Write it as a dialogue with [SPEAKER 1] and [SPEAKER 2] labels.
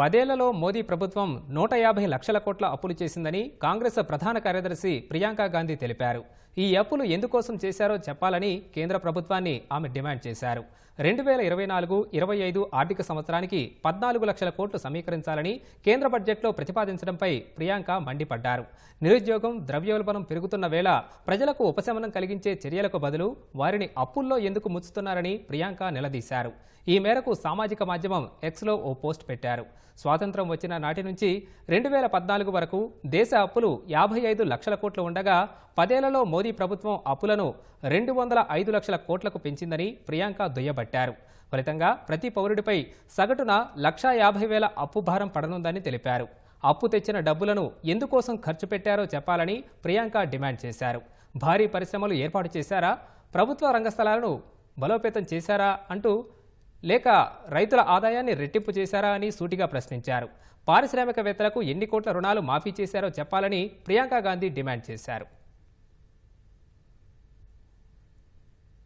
[SPEAKER 1] పదేళ్ళలో మోదీ ప్రభుత్వం నూట యాభై లక్షల కోట్ల అప్పులు చేసిందని కాంగ్రెస్ ప్రధాన కార్యదర్శి ప్రియాంక గాంధీ తెలిపారు. ఈ అప్పులు ఎందుకోసం చేశారో చెప్పాలని కేంద్ర ప్రభుత్వాన్ని ఆమె డిమాండ్ చేశారు. రెండు వేల ఇరవై నాలుగు ఇరవై ఐదు ఆర్థిక సంవత్సరానికి పద్నాలుగు లక్షల కోట్లు సమీకరించాలని కేంద్ర బడ్జెట్లో ప్రతిపాదించడంపై ప్రియాంక మండిపడ్డారు. నిరుద్యోగం ద్రవ్యోల్బణం పెరుగుతున్న వేళ ప్రజలకు ఉపశమనం కలిగించే చర్యలకు బదులు వారిని అప్పుల్లో ఎందుకు ముచ్చుతున్నారని ప్రియాంక నిలదీశారు. ఈ మేరకు సామాజిక మాధ్యమం ఎక్స్లో ఓ పోస్ట్ పెట్టారు. స్వాతంత్రం వచ్చిన నాటి నుంచి రెండు వేల పద్నాలుగు వరకు దేశ అప్పులు యాభై ఐదు లక్షల కోట్లు ఉండగా పదేళ్ళలో మోదీ ప్రభుత్వం అప్పులను రెండు వందల ఐదు లక్షల కోట్లకు పెంచిందని ప్రియాంక దుయ్యబట్టారు. ఫలితంగా ప్రతి పౌరుడిపై సగటున లక్షా యాభై వేల అప్పు భారం పడనుందని తెలిపారు. అప్పు తెచ్చిన డబ్బులను ఎందుకోసం ఖర్చు పెట్టారో చెప్పాలని ప్రియాంక డిమాండ్ చేశారు. భారీ పరిశ్రమలు ఏర్పాటు చేశారా? ప్రభుత్వ రంగస్థలాలను బలోపేతం చేశారా? అంటూ లేక రైతుల ఆదాయాన్ని రెట్టింపు చేశారా అని సూటిగా ప్రశ్నించారు. పారిశ్రామికవేత్తలకు ఎన్ని కోట్ల రుణాలు మాఫీ చేశారో చెప్పాలని ప్రియాంక గాంధీ డిమాండ్ చేశారు.